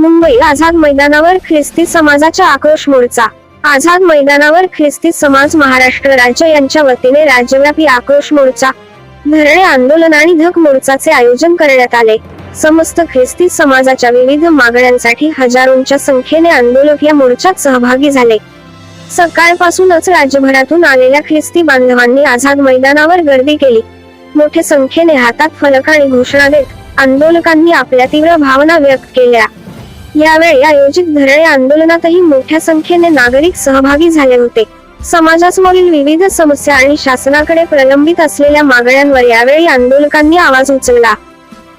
मुंबई आझाद मैदानावर ख्रिस्ती समाजाचा आक्रोश मोर्चा. आझाद मैदानावर ख्रिस्ती समाज महाराष्ट्र राज्य यांच्या वतीने राज्यव्यापी आक्रोश मोर्चा. धरणे आंदोलन आणि धक मोर्चाचे आयोजन करण्यात आले. समस्त ख्रिस्ती समाजाच्या विविध मागण्यांसाठी हजारोंच्या संख्येने आंदोलक या मोर्चात सहभागी झाले. सकाळपासूनच राज्यभरातून आलेल्या ख्रिस्ती बांधवांनी आझाद मैदानावर गर्दी केली. मोठ्या संख्येने हातात फलक आणि घोषणा देत आंदोलकांनी आपल्या तीव्र भावना व्यक्त केल्या. यावेळी आयोजित धरणे आंदोलनातही मोठ्या संख्येने नागरिक सहभागी झाले होते. समाजासमोरील विविध समस्या आणि शासनाकडे प्रलंबित असलेल्या मागण्यांवर यावेळी आंदोलकांनी आवाज उचलला.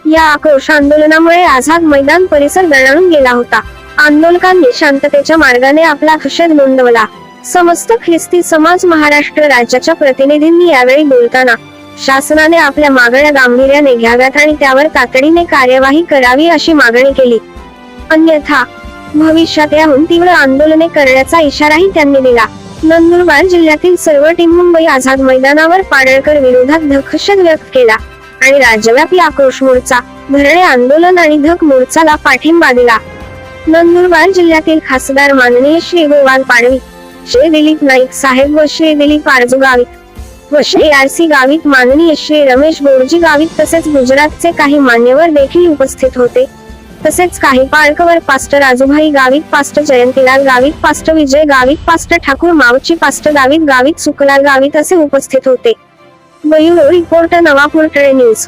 या आक्रोश आंदोलनामुळे आझाद मैदान परिसर दणाणून गेला होता. आंदोलकांनी शांततेच्या मार्गाने आपला निषेध नोंदवला. समस्त ख्रिस्ती समाज महाराष्ट्र राज्याच्या प्रतिनिधींनी यावेळी बोलताना शासनाने आपल्या मागण्या गांभीर्याने घ्याव्यात आणि त्यावर तातडीने कार्यवाही करावी अशी मागणी केली. अन्यथा भविष्यात याहून तीव्र आंदोलने करण्याचा इशाराही त्यांनी दिला. नंदुरबार जिल्ह्यातील सर्व टीम मुंबई आझाद मैदानावर पाडळकर विरोधात दखशत व्यक्त केला आणि राज्यव्यापी आक्रोश मोर्चा धरणे आंदोलन आणि धक मोर्चाला पाठिंबा दिला. नंदुरबार जिल्ह्यातील खासदार माननीय श्री गोवाल पाडवी श्री दिलीप नाईक साहेब व श्री दिलीप आरजू गावित व श्री आर सी गावित माननीय श्री रमेश बोरजी गावित तसेच गुजरातचे काही मान्यवर देखील उपस्थित होते. तसेच काही पाळकवर pastor Ajubhai Gavit pastor Jayantilal Gavit pastor Vijay Gavit pastor Thakur Mavchi pastor Gavit Gavit Suklal Gavit असे उपस्थित होते. Bureau reporter Navapur news.